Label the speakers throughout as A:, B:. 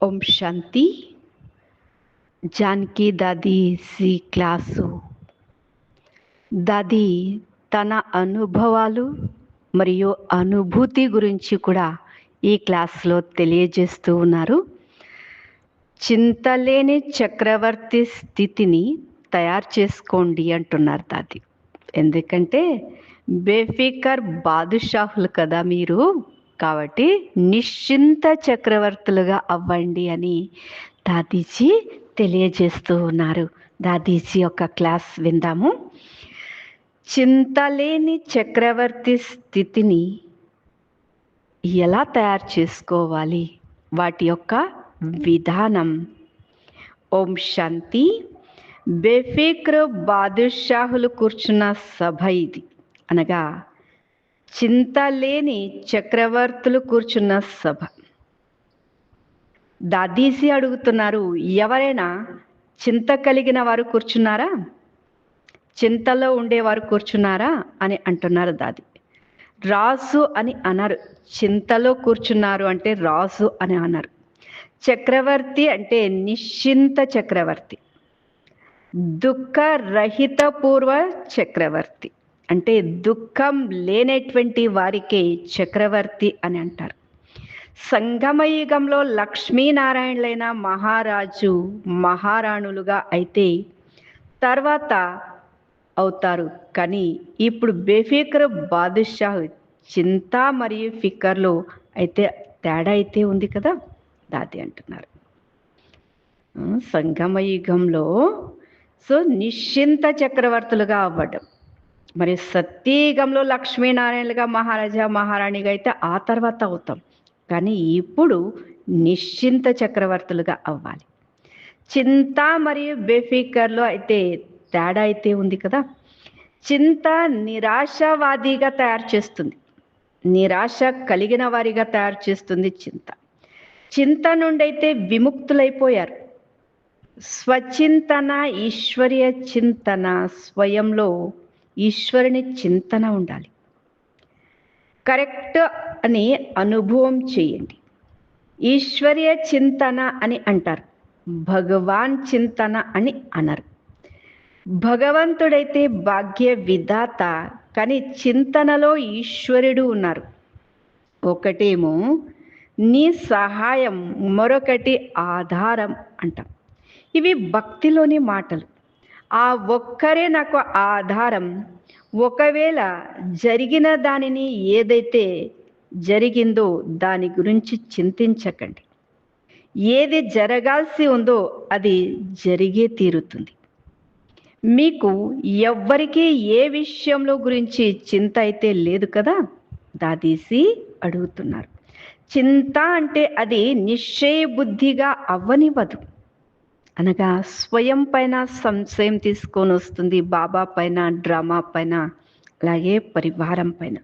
A: ఓం శాంతి. జానకి దాది C class. దాది తన అనుభవాలు మరియు అనుభూతి గురించి కూడా ఈ క్లాస్లో తెలియజేస్తూ ఉన్నారు. చింతలేని చక్రవర్తి స్థితిని తయారు చేసుకోండి అంటున్నారు దాది. ఎందుకంటే బేఫికర్ బాదుషాహులు కదా మీరు. కాబట్టి నిశ్చింత చక్రవర్తులుగా అవ్వండి అని దాదీజీ తెలియజేస్తూ ఉన్నారు. దాదీజీ యొక్క క్లాస్ విందాము. చింతలేని చక్రవర్తి స్థితిని ఎలా తయారు చేసుకోవాలి? వాటి యొక్క విధానం. ఓం శాంతి. బేఫిక్ర్ బాదుషాహులు కూర్చున్న సభ ఇది. అనగా చింత లేని చక్రవర్తులు కూర్చున్న సభ. దాదీసి అడుగుతున్నారు ఎవరైనా చింత కలిగిన వారు కూర్చున్నారా? చింతలో ఉండేవారు కూర్చున్నారా? అని అంటున్నారు దాది. రాసు అని అన్నారు చింతలో కూర్చున్నారు అంటే రాసు అని అన్నారు చక్రవర్తి అంటే నిశ్చింత చక్రవర్తి. దుఃఖరహిత పూర్వ చక్రవర్తి. అంటే దుఃఖం లేనటువంటి వారికే చక్రవర్తి అని అంటారు. సంగమయుగంలో లక్ష్మీనారాయణులైన మహారాజు మహారాణులుగా అయితే తర్వాత అవుతారు. కానీ ఇప్పుడు బేఫికర్ బాదుషా చింత మరియు ఫికర్లు అయితే తేడా అయితే ఉంది కదా దాది అంటున్నారు. సంగమయుగంలో సో నిశ్చింత చక్రవర్తులుగా అవ్వడం. మరి సత్యయుగంలో లక్ష్మీనారాయణలుగా మహారాజా మహారాణిగా అయితే ఆ తర్వాత అవుతాం. కానీ ఇప్పుడు నిశ్చింత చక్రవర్తులుగా అవ్వాలి. చింత మరియు బెఫికర్లో అయితే తేడా అయితే ఉంది కదా. చింత నిరాశవాదిగా తయారు చేస్తుంది. నిరాశ కలిగిన వారిగా తయారు చేస్తుంది చింత. చింత నుండి అయితే విముక్తులైపోయారు. స్వచింతన ఈశ్వర్య చింతన స్వయంలో ఈశ్వరుని చింతన ఉండాలి. కరెక్ట్ అని అనుభవం చేయండి. ఈశ్వర్య చింతన అని అంటారు. భగవాన్ చింతన అని అనరు. భగవంతుడైతే భాగ్య విధాత కానీ చింతనలో ఈశ్వరుడు ఉన్నారు. ఒకటేమో నీ సహాయం మరొకటి ఆధారం అంటాం. ఇవి భక్తిలోని మాటలు. ఆ ఒక్కరే నాకు ఆధారం. ఒకవేళ జరిగిన దానిని ఏదైతే జరిగిందో దాని గురించి చింతించకండి. ఏది జరగాల్సి ఉందో అది జరిగే తీరుతుంది. మీకు ఎవ్వరికీ ఏ విషయంలో గురించి చింత అయితే లేదు కదా? దాదీసి అడుగుతున్నారు. చింత అంటే అది నిశ్చయ బుద్ధిగా అవ్వనివ్వదు. అనగా స్వయం పైన సంశయం తీసుకొని వస్తుంది బాబా పైన డ్రామా పైన అలాగే పరివారం పైన.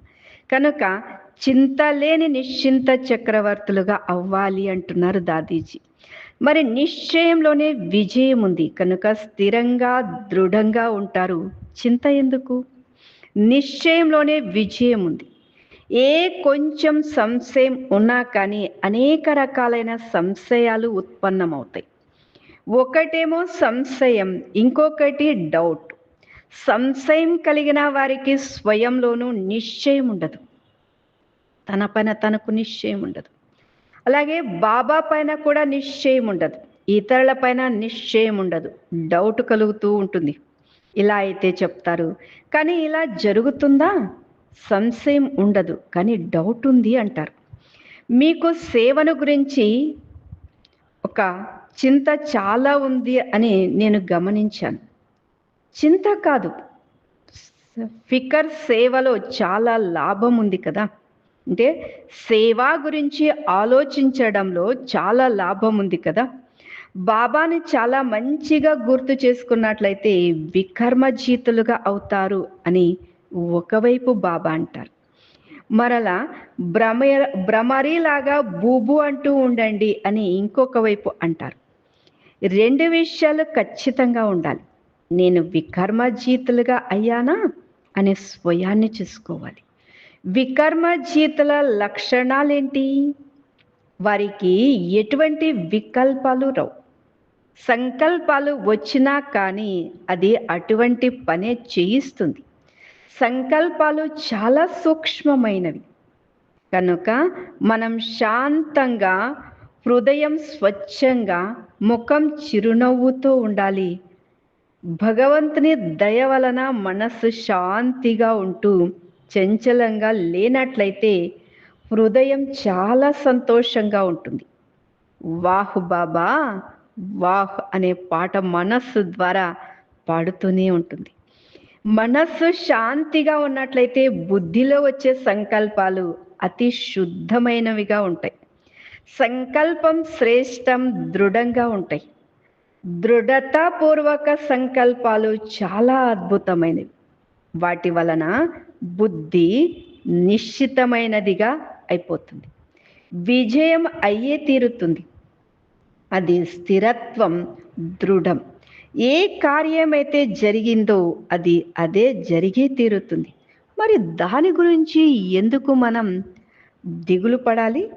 A: కనుక చింత లేని నిశ్చింత చక్రవర్తులుగా అవ్వాలి అంటున్నారు దాదీజీ. మరి నిశ్చయంలోనే విజయం ఉంది. కనుక స్థిరంగా దృఢంగా ఉంటారు. చింత ఎందుకు? నిశ్చయంలోనే విజయం ఉంది. ఏ కొంచెం సంశయం ఉన్నా కానీ అనేక రకాలైన సంశయాలు ఉత్పన్నమవుతాయి. ఒకటేమో సంశయం ఇంకొకటి డౌట్ సంశయం కలిగిన వారికి స్వయంలోనూ నిశ్చయం ఉండదు. తన పైన తనకు నిశ్చయం ఉండదు. అలాగే బాబా పైన కూడా నిశ్చయం ఉండదు. ఇతరుల పైన నిశ్చయం ఉండదు. డౌట్ కలుగుతూ ఉంటుంది. ఇలా అయితే చెప్తారు. కానీ ఇలా జరుగుతుందా? సంశయం ఉండదు. కానీ డౌట్ ఉంది అంటారు. మీకు సేవను గురించి ఒక చింత చాలా ఉంది అని నేను గమనించాను. చింత కాదు. ఫికర్ సేవలో చాలా లాభం ఉంది కదా. అంటే సేవా గురించి ఆలోచించడంలో చాలా లాభం ఉంది కదా. బాబాని చాలా మంచిగా గుర్తు చేసుకున్నట్లయితే వికర్మజీతులుగా అవుతారు అని ఒకవైపు బాబా అంటారు. మరలా భ్రమ భ్రమరీలాగా బూబు అంటూ ఉండండి అని ఇంకొక వైపు అంటారు. రెండు విషయాలు ఖచ్చితంగా ఉండాలి. నేను వికర్మజీతులుగా అయ్యానా అనే స్వయాన్ని చూసుకోవాలి. వికర్మజీతుల లక్షణాలేంటి? వారికి ఎటువంటి వికల్పాలు రావు. సంకల్పాలు వచ్చినా కానీ అది అటువంటి పనే చేయిస్తుంది. సంకల్పాలు చాలా సూక్ష్మమైనవి. కనుక మనం శాంతంగా హృదయం స్వచ్ఛంగా ముఖం చిరునవ్వుతో ఉండాలి. భగవంతుని దయ వలన మనస్సు శాంతిగా ఉంటూ చంచలంగా లేనట్లయితే హృదయం చాలా సంతోషంగా ఉంటుంది. వాహ్ బాబా వాహ్ అనే పాట మనస్సు ద్వారా పాడుతూనే ఉంటుంది. మనస్సు శాంతిగా ఉన్నట్లయితే బుద్ధిలో వచ్చే సంకల్పాలు అతి శుద్ధమైనవిగా ఉంటాయి. సంకల్పం శ్రేష్టం దృఢంగా ఉంటాయి. దృఢతాపూర్వక సంకల్పాలు చాలా అద్భుతమైనవి. వాటి వలన బుద్ధి నిశ్చితమైనదిగా అయిపోతుంది. విజయం అయ్యే తీరుతుంది. అది స్థిరత్వం దృఢం. ఏ కార్యమైతే జరిగిందో అది అదే జరిగే తీరుతుంది. మరి దాని గురించి ఎందుకు మనం దిగులు పడాలి?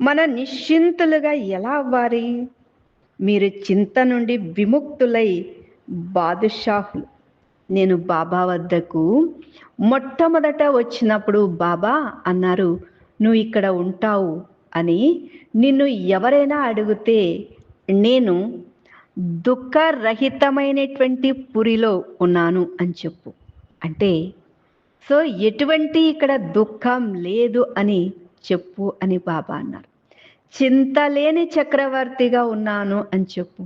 A: మన నిశ్చింతులుగా ఎలా అవ్వాలి? మీరు చింత నుండి విముక్తులై బాదుషాహులు. నేను బాబా వద్దకు మొట్టమొదట వచ్చినప్పుడు బాబా అన్నారు నువ్వు ఇక్కడ ఉంటావు అని నిన్ను ఎవరైనా అడిగితే నేను దుఃఖరహితమైనటువంటి పురిలో ఉన్నాను అని చెప్పు. అంటే సో ఎటువంటి ఇక్కడ దుఃఖం లేదు అని చెప్పు అని బాబా అన్నారు. చింతలేని చక్రవర్తిగా ఉన్నాను అని చెప్పు.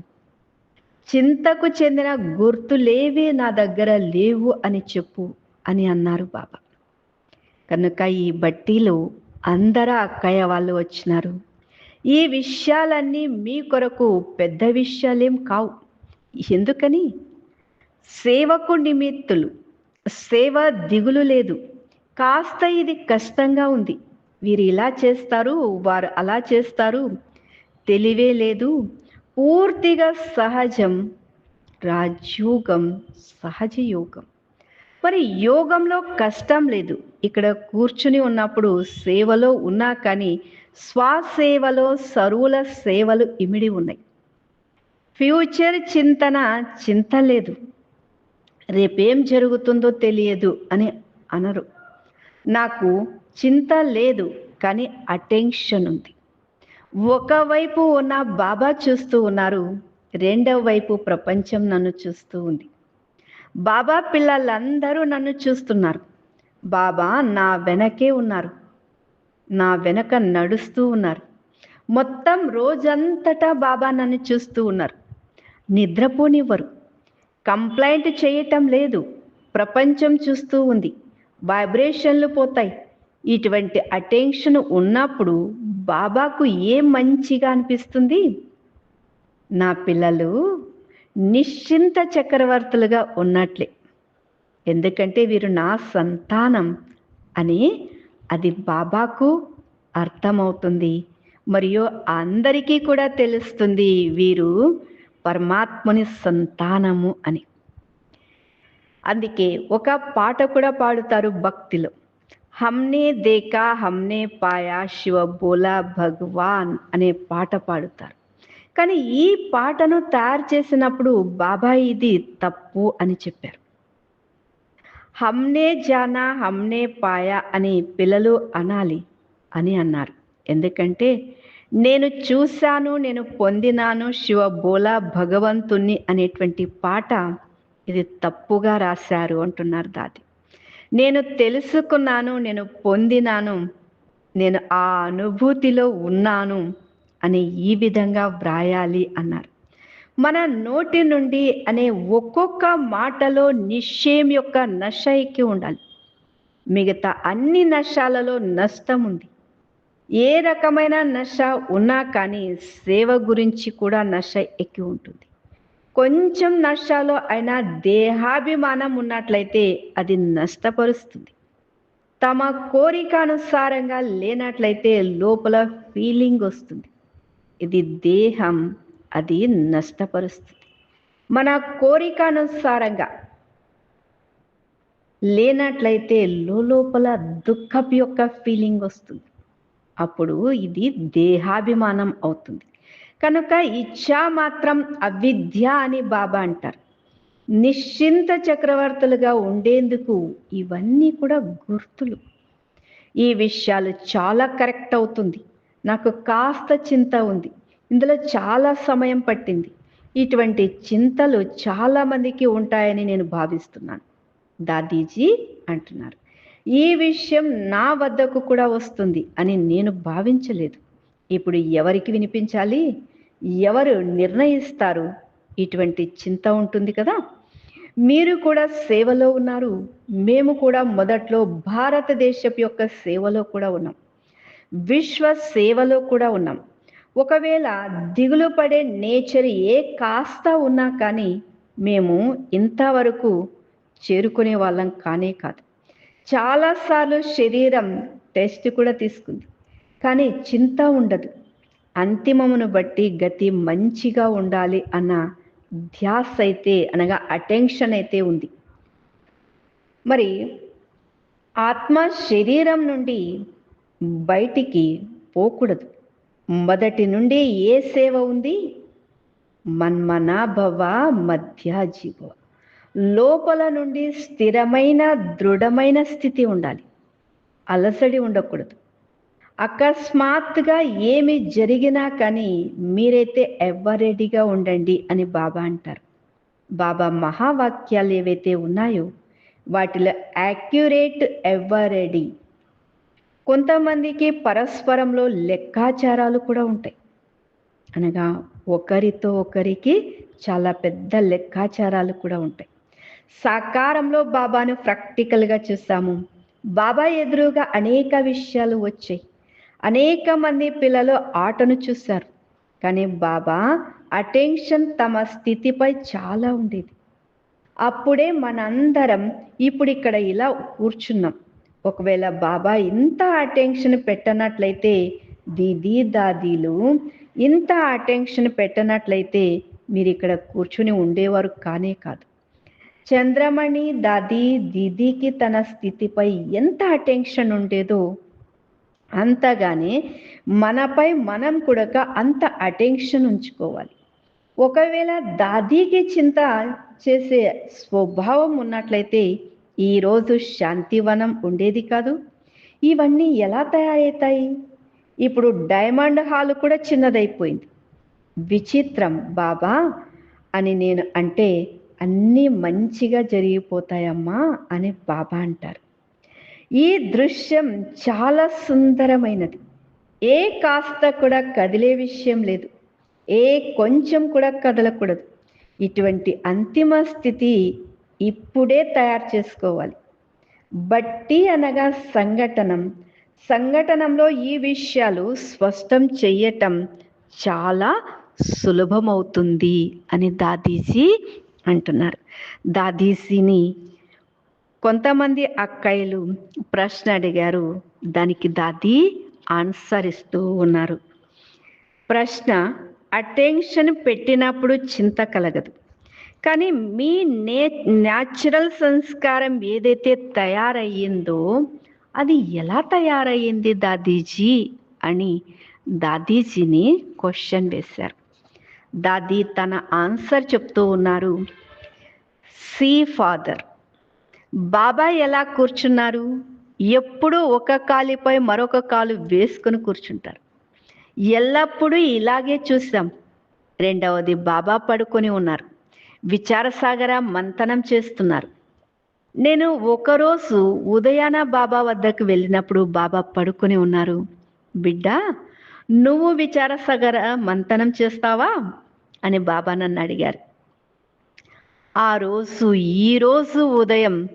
A: చింతకు చెందిన గుర్తులేవి నా దగ్గర లేవు అని చెప్పు అని అన్నారు బాబా. కనుక ఈ బట్టీలో అందరూ అక్కయ్య వాళ్ళు వచ్చినారు. ఈ విషయాలన్నీ మీ కొరకు పెద్ద విషయాలేం కావు. ఎందుకని? సేవకు నిమిత్తులు సేవ దిగులు లేదు. కాస్త ఇది కష్టంగా ఉంది. వీరు ఇలా చేస్తారు వారు అలా చేస్తారు. తెలివే లేదు. పూర్తిగా సహజం రాజ్యోగం సహజ యోగం. మరి యోగంలో కష్టం లేదు. ఇక్కడ కూర్చుని ఉన్నప్పుడు సేవలో ఉన్నా కానీ స్వసేవలో సరువుల సేవలు ఇమిడి ఉన్నాయి. ఫ్యూచర్ చింతన చింత లేదు. రేపేం జరుగుతుందో తెలియదు అని అనరు. నాకు చింత లేదు కానీ అటెన్షన్ ఉంది. ఒకవైపు ఉన్న బాబా చూస్తూ ఉన్నారు రెండవ వైపు ప్రపంచం నన్ను చూస్తూ ఉంది. బాబా పిల్లలందరూ నన్ను చూస్తున్నారు. బాబా నా వెనకే ఉన్నారు. నా వెనక నడుస్తూ ఉన్నారు. మొత్తం రోజంతటా బాబా నన్ను చూస్తూ ఉన్నారు. నిద్రపోనివ్వరు. కంప్లైంట్ చేయటం లేదు. ప్రపంచం చూస్తూ ఉంది. వైబ్రేషన్లు పోతాయి. ఇటువంటి అటెన్షన్ ఉన్నప్పుడు బాబాకు ఏం మంచిగా అనిపిస్తుంది? నా పిల్లలు నిశ్చింత చక్రవర్తులుగా ఉన్నట్లే. ఎందుకంటే వీరు నా సంతానం అని అది బాబాకు అర్థమవుతుంది. మరియు అందరికీ కూడా తెలుస్తుంది వీరు పరమాత్మని సంతానము అని. అందుకే ఒక పాట కూడా పాడుతారు భక్తిలో. హమ్నే దేకా హమ్నే పాయా శివ బోలా భగవాన్ అనే పాట పాడుతారు. కానీ ఈ పాటను తయారు చేసినప్పుడు బాబా ఇది తప్పు అని చెప్పారు. హమ్నే జానా హమ్నే పాయా అని పిల్లలు అనాలి అని అన్నారు. ఎందుకంటే నేను చూశాను నేను పొందినాను శివ బోలా భగవంతుణ్ణి అనేటువంటి పాట ఇది తప్పుగా రాశారు అంటున్నారు దాది. నేను తెలుసుకున్నాను నేను పొందినాను నేను ఆ అనుభూతిలో ఉన్నాను అని ఈ విధంగా వ్రాయాలి అన్నారు. మన నోటి నుండి అనే ఒక్కొక్క మాటలో నిశ్చయం యొక్క నశ ఎక్కి ఉండాలి. మిగతా అన్ని నశాలలో నష్టం ఉంది. ఏ రకమైన నశ ఉన్నా కానీ సేవ గురించి కూడా నశ ఎక్కి ఉంటుంది. కొంచెం నష్టాలు అయినా దేహాభిమానం ఉన్నట్లయితే అది నష్టపరుస్తుంది. తమ కోరిక అనుసారంగా లేనట్లయితే లోపల ఫీలింగ్ వస్తుంది. ఇది దేహం అది నష్టపరుస్తుంది. మన కోరిక అనుసారంగా లేనట్లయితే లోపల దుఃఖపు యొక్క ఫీలింగ్ వస్తుంది. అప్పుడు ఇది దేహాభిమానం అవుతుంది. కనుక ఇచ్చా మాత్రం అవిద్య అని బాబా అంటారు. నిశ్చింత చక్రవర్తులుగా ఉండేందుకు ఇవన్నీ కూడా గుర్తులు. ఈ విషయాలు చాలా కరెక్ట్ అవుతుంది. నాకు కాస్త చింత ఉంది. ఇందులో చాలా సమయం పట్టింది. ఇటువంటి చింతలు చాలా మందికి ఉంటాయని నేను భావిస్తున్నాను. దాదీజీ అంటున్నారు. ఈ విషయం నా వద్దకు కూడా వస్తుంది అని నేను భావించలేదు. ఇప్పుడు ఎవరికి వినిపించాలి? ఎవరు నిర్ణయిస్తారు? ఇటువంటి చింత ఉంటుంది కదా? మీరు కూడా సేవలో ఉన్నారు. మేము కూడా మొదట్లో భారతదేశపు యొక్క సేవలో కూడా ఉన్నాం. విశ్వ సేవలో కూడా ఉన్నాం. ఒకవేళ దిగులు పడే నేచర్ ఏ కాస్త ఉన్నా కానీ మేము ఇంతవరకు చేరుకునే వాళ్ళం కానే కాదు. చాలాసార్లు శరీరం టెస్ట్ కూడా తీసుకుంది. కానీ చింత ఉండదు. అంతిమమును బట్టి గతి మంచిగా ఉండాలి అన్న ధ్యాస అయితే అనగా అటెన్షన్ అయితే ఉంది. మరి ఆత్మ శరీరం నుండి బయటికి పోకూడదు. మొదటి నుండి ఏ సేవ ఉంది? మన్మనాభవ మధ్యాజీవ లోపల నుండి స్థిరమైన దృఢమైన స్థితి ఉండాలి. అలసడి ఉండకూడదు. అకస్మాత్తుగా ఏమి జరిగినా కానీ మీరైతే ఎవరెడీగా ఉండండి అని బాబా అంటారు. బాబా మహావాక్యాలు ఏవైతే ఉన్నాయో వాటిలో యాక్యురేట్ ఎవరెడీ కొంతమందికి పరస్పరంలో లెక్కాచారాలు కూడా ఉంటాయి. అనగా ఒకరితో ఒకరికి చాలా పెద్ద లెక్కాచారాలు కూడా ఉంటాయి. సాకారంలో బాబాను ప్రాక్టికల్గా చూసాము బాబా ఎదురుగా అనేక విషయాలు వచ్చాయి. అనేక మంది పిల్లలు ఆటను చూశారు. కానీ బాబా అటెన్షన్ తమ స్థితిపై చాలా ఉండేది. అప్పుడే మనందరం ఇప్పుడు ఇక్కడ ఇలా కూర్చున్నాం. ఒకవేళ బాబా ఇంత అటెన్షన్ పెట్టనట్లయితే దీదీ దాదీలు ఇంత అటెన్షన్ పెట్టనట్లయితే మీరు ఇక్కడ కూర్చుని ఉండేవారు కానే కాదు. చంద్రమణి దాది దీదీకి తన స్థితిపై ఎంత అటెన్షన్ ఉండేదో అంతగానే మనపై మనం కూడా అంత అటెన్షన్ ఉంచుకోవాలి. ఒకవేళ దాదీకి చింత చేసే స్వభావం ఉన్నట్లయితే ఈరోజు శాంతివనం ఉండేది కాదు. ఇవన్నీ ఎలా తయారవుతాయి? ఇప్పుడు డైమండ్ హాల్ కూడా చిన్నదైపోయింది. విచిత్రం బాబా! అని నేను అంటే అన్నీ మంచిగా జరిగిపోతాయమ్మా అని బాబా అంటారు. ఈ దృశ్యం చాలా సుందరమైనది. ఏ కాస్త కూడా కదిలే విషయం లేదు. ఏ కొంచెం కూడా కదలకూడదు. ఇటువంటి అంతిమ స్థితి ఇప్పుడే తయారు చేసుకోవాలి. బట్టి అనగా సంఘటనం. సంఘటనంలో ఈ విషయాలు స్పష్టం చెయ్యటం చాలా సులభమవుతుంది అని దాదీజీ అంటున్నారు. దాదీజీని కొంతమంది అక్కయ్యలు ప్రశ్న అడిగారు. దానికి దాది ఆన్సర్ ఇస్తూ ఉన్నారు. ప్రశ్న అటెన్షన్ పెట్టినప్పుడు చింత కలగదు. కానీ మీ నే న్యాచురల్ సంస్కారం ఏదైతే తయారయ్యిందో అది ఎలా తయారయ్యింది దాదీజీ? అని దాదీజీని క్వశ్చన్ వేశారు. దాదీ తన ఆన్సర్ చెప్తూ ఉన్నారు. సి ఫాదర్ బాబా ఎలా కూర్చున్నారు? ఎప్పుడూ ఒక కాలిపై మరొక కాలు వేసుకుని కూర్చుంటారు. ఎల్లప్పుడూ ఇలాగే చూసాం రెండవది బాబా పడుకొని ఉన్నారు. విచారసాగర మంతనం చేస్తున్నారు. నేను ఒకరోజు ఉదయాన బాబా వద్దకు వెళ్ళినప్పుడు బాబా పడుకొని ఉన్నారు. బిడ్డ నువ్వు విచారసాగర మంతనం చేస్తావా? అని బాబా నన్ను అడిగారు. ఆ రోజు ఈ రోజు ఉదయం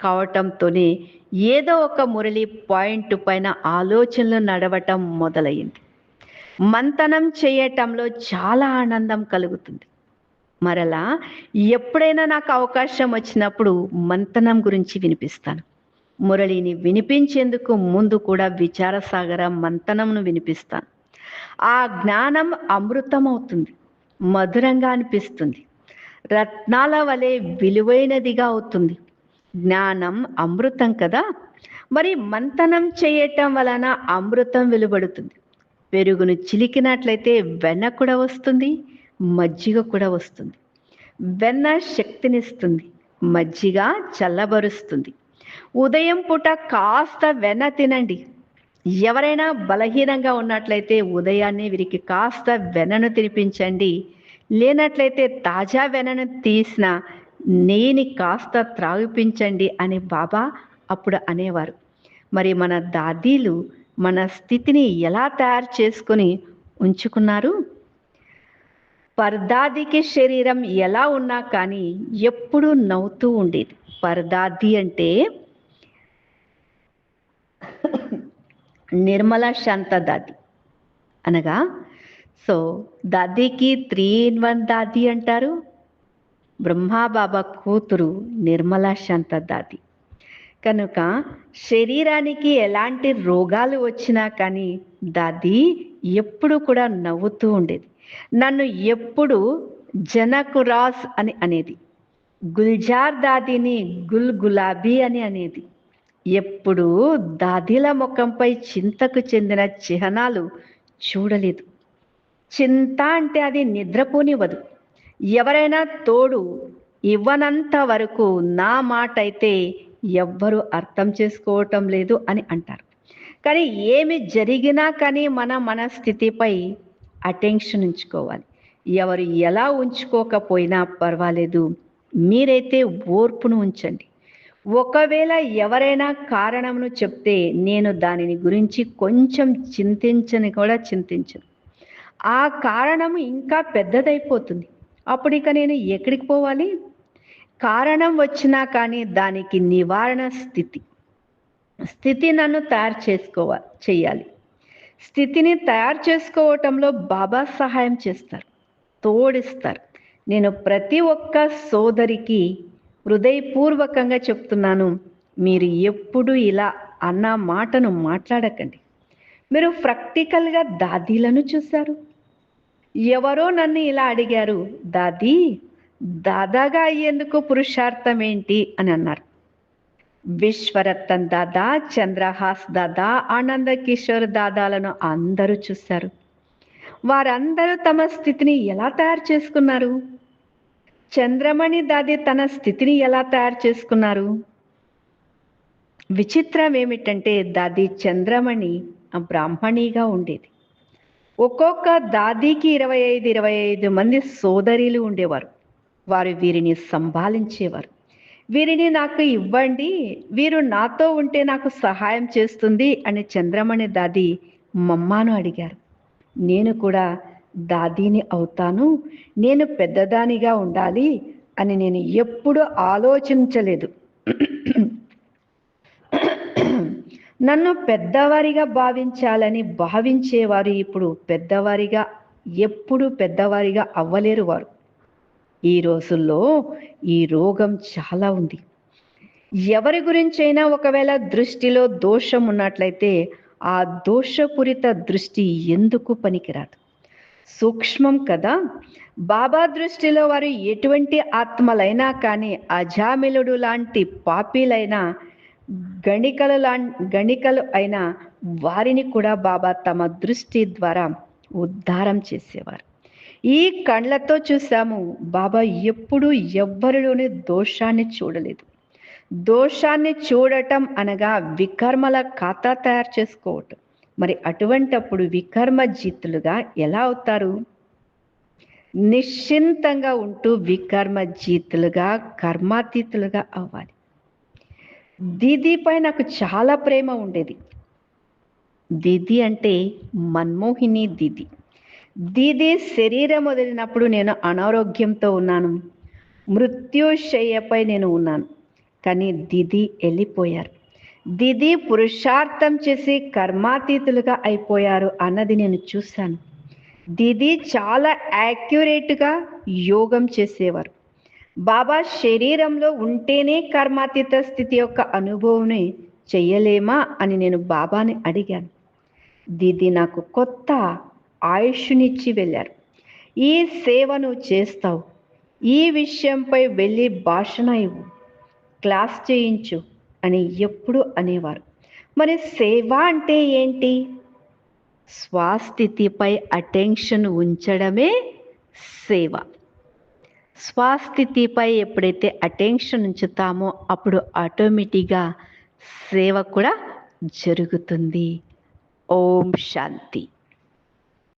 A: కావటంతోనే ఏదో ఒక మురళి పాయింట్ పైన ఆలోచనలు నడవటం మొదలైంది మంతనం చేయటంలో చాలా ఆనందం కలుగుతుంది. మరలా ఎప్పుడైనా నాకు అవకాశం వచ్చినప్పుడు మంతనం గురించి వినిపిస్తాను. మురళిని వినిపించేందుకు ముందు కూడా విచారసాగర మంతనంను వినిపిస్తాను. ఆ జ్ఞానం అమృతం అవుతుంది మధురంగా అనిపిస్తుంది. రత్నాల వలె విలువైనదిగా అవుతుంది. జ్ఞానం అమృతం కదా? మరి మంతనం చేయటం వలన అమృతం వెలువడుతుంది. పెరుగును చిలికినట్లయితే వెన్న కూడా వస్తుంది మజ్జిగ కూడా వస్తుంది. వెన్న శక్తినిస్తుంది మజ్జిగ చల్లబరుస్తుంది. ఉదయం పూట కాస్త వెన్న తినండి. ఎవరైనా బలహీనంగా ఉన్నట్లయితే ఉదయాన్నే వీరికి కాస్త వెన్నను తినిపించండి. లేనట్లయితే తాజా వెన్నను తీసిన నేని కాస్త త్రాగిపించండి అని బాబా అప్పుడు అనేవారు. మరి మన దాదీలు మన స్థితిని ఎలా తయారు చేసుకొని ఉంచుకున్నారు? పర్దాదికి శరీరం ఎలా ఉన్నా కానీ ఎప్పుడూ నవ్వుతూ ఉండేది. పర్దాది అంటే నిర్మల శాంత దాది అనగా సో దాదీకి త్రీ ఇన్ వన్ దాది అంటారు? బ్రహ్మాబాబా కూతురు నిర్మలా శాంత దాది కనుక శరీరానికి ఎలాంటి రోగాలు వచ్చినా కానీ దాది ఎప్పుడు కూడా నవ్వుతూ ఉండేది. నన్ను ఎప్పుడు జనకురాస్ అని అనేది. గుల్జార్ దాదిని గుల్ గులాబీ అని అనేది. ఎప్పుడు దాదిల ముఖంపై చింతకు చెందిన చిహ్నాలు చూడలేదు. చింత అంటే అది నిద్రపోనివ్వదు. ఎవరైనా తోడు ఇవ్వనంత వరకు నా మాట అయితే ఎవ్వరూ అర్థం చేసుకోవటం లేదు అని అంటారు. కానీ ఏమి జరిగినా కానీ మన మన స్థితిపై అటెన్షన్ ఉంచుకోవాలి. ఎవరు ఎలా ఉంచుకోకపోయినా పర్వాలేదు. మీరైతే ఓర్పును ఉంచండి. ఒకవేళ ఎవరైనా కారణమును చెప్తే నేను దానిని గురించి కొంచెం చింతించని కూడా చింతించను. ఆ కారణం ఇంకా పెద్దదైపోతుంది. అప్పుడు ఇక నేను ఎక్కడికి పోవాలి? కారణం వచ్చినా కానీ దానికి నివారణ స్థితి. స్థితి నన్ను తయారు చేసుకోవా చేయాలి స్థితిని తయారు చేసుకోవటంలో బాబా సహాయం చేస్తారు. తోడిస్తారు. నేను ప్రతి ఒక్క సోదరికి హృదయపూర్వకంగా చెప్తున్నాను మీరు ఎప్పుడు ఇలా అన్న మాటను మాట్లాడకండి. మీరు ప్రాక్టికల్గా దాదీలను చూశారు. ఎవరో నన్ను ఇలా అడిగారు దాదీ దాదాగా అయ్యేందుకు పురుషార్థం ఏంటి అని అన్నారు. విశ్వరత్నం దాదా చంద్రహాస్ దాదా ఆనంద కిషోర్ దాదాలను అందరూ చూశారు. వారందరూ తమ స్థితిని ఎలా తయారు చేసుకున్నారు? చంద్రమణి దాది తన స్థితిని ఎలా తయారు చేసుకున్నారు? విచిత్రం ఏమిటంటే దాది చంద్రమణి బ్రాహ్మణిగా ఉండేది. ఒక్కొక్క దాదీకి ఇరవై ఐదు ఇరవై ఐదు మంది సోదరీలు ఉండేవారు. వారు వీరిని సంభాలించేవారు. వీరిని నాకు ఇవ్వండి వీరు నాతో ఉంటే నాకు సహాయం చేస్తుంది అని చంద్రమణి దాది మమ్మాను అడిగారు. నేను కూడా దాదీని అవుతాను నేను పెద్దదానిగా ఉండాలి అని నేను ఎప్పుడూ ఆలోచించలేదు. నన్ను పెద్దవారిగా భావించాలని భావించేవారు ఇప్పుడు పెద్దవారిగా ఎప్పుడు పెద్దవారిగా అవ్వలేరు వారు. ఈ రోజుల్లో ఈ రోగం చాలా ఉంది. ఎవరి గురించైనా ఒకవేళ దృష్టిలో దోషం ఉన్నట్లయితే ఆ దోషపూరిత దృష్టి ఎందుకు పనికిరాదు? సూక్ష్మం కదా. బాబా దృష్టిలో వారు ఎటువంటి ఆత్మలైనా కానీ అజామిలుడు లాంటి పాపీలైనా గణికలు లా గణికలు అయిన వారిని కూడా బాబా తమ దృష్టి ద్వారా ఉద్ధారం చేసేవారు. ఈ కళ్ళతో చూసాము బాబా ఎప్పుడు ఎవ్వరిలోని దోషాన్ని చూడలేదు. దోషాన్ని చూడటం అనగా వికర్మల ఖాతా తయారు చేసుకోవటం. మరి అటువంటప్పుడు వికర్మ జీతులుగా ఎలా అవుతారు? నిశ్చింతంగా ఉంటూ వికర్మ జీతులుగా కర్మాతీతులుగా అవ్వాలి. దీదీపై నాకు చాలా ప్రేమ ఉండేది. దీది అంటే మన్మోహిని దీది. దీది శరీరం వదిలినప్పుడు నేను అనారోగ్యంతో ఉన్నాను. మృత్యుశయ్యపై నేను ఉన్నాను. కానీ దిది వెళ్ళిపోయారు. దిది పురుషార్థం చేసి కర్మాతీతులుగా అయిపోయారు అన్నది నేను చూశాను. దిది చాలా యాక్యురేట్గా యోగం చేసేవారు. బాబా శరీరంలో ఉంటేనే కర్మాతీత స్థితి యొక్క అనుభవం చెయ్యలేమా అని నేను బాబాని అడిగాను. దీది నాకు కొత్త ఆయుష్నిచ్చి వెళ్ళారు. ఈ సేవను చేస్తావు. ఈ విషయంపై వెళ్ళి భాషణ ఇవ్వు. క్లాస్ చేయించు అని ఎప్పుడు అనేవారు. మరి సేవ అంటే ఏంటి? స్వాస్థితిపై అటెన్షన్ ఉంచడమే సేవ. స్వాస్థితిపై ఎప్పుడైతే అటెన్షన్ ఉంచుతామో అప్పుడు ఆటోమేటిక్గా సేవ కూడా జరుగుతుంది. ఓం శాంతి.